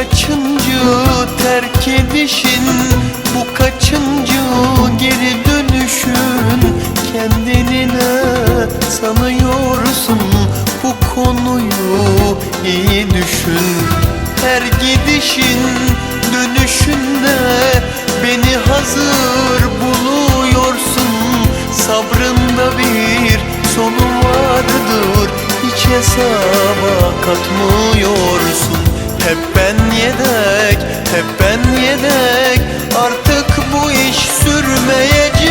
kaçıncı terk edişin? Bu kaçıncı geri dönüşün? Kendini sanıyorsun? Bu konuyu iyi düşün. Her gidişin dönüşünde Beni hazır buluyorsun. Sabrında bir sonu vardır Hiç hesaba katmıyorsun. Hep ben yedek, hep ben yedek Artık bu iş sürmeyecek.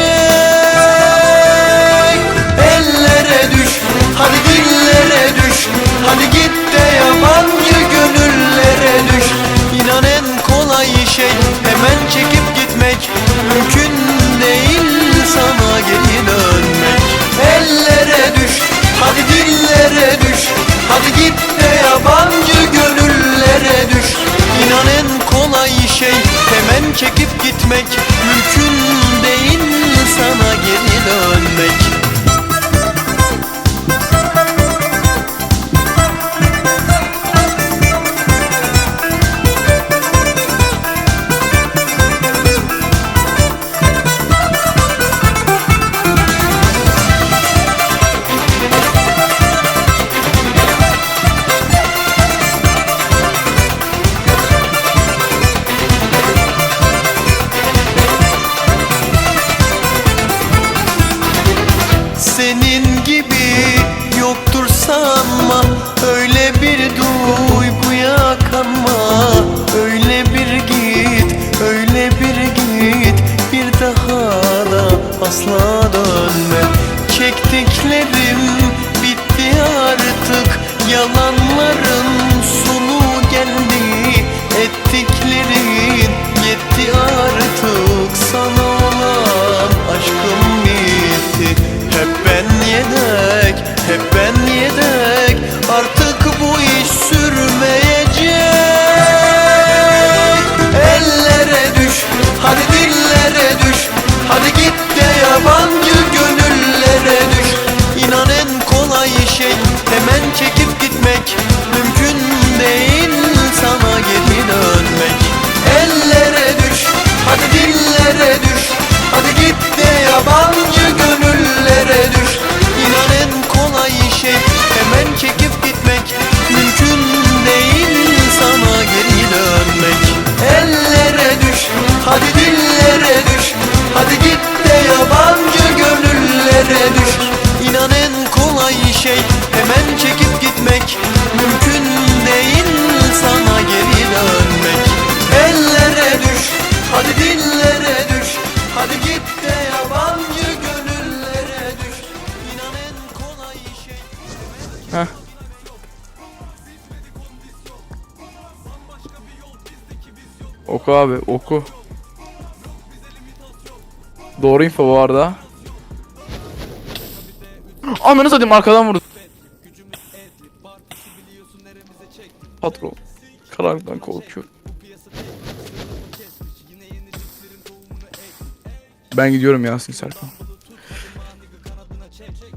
Ellere düş, hadi dillere düş. Hadi git de yabancı gönüllere düş. İnan en kolay şey hemen çekip gitmek. Mümkün değil sana geri dönmek. Ellere düş, hadi dillere düş. Hadi git de yabancı çekip gitmek asla dönme. Çektiklerim şey hemen çekip gitmek Mümkün değil sana geri dönmek Ellere düş, hadi dillere düş Hadi git de yabancı gönüllere düş İnan en kolay şey Heh. Oku abi oku. Doğru info bu arada. Ananı satayım arkadan vurdu. Patron. Karanlıktan korkuyorum. Ben gidiyorum Yasin Serkan.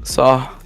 Sağ.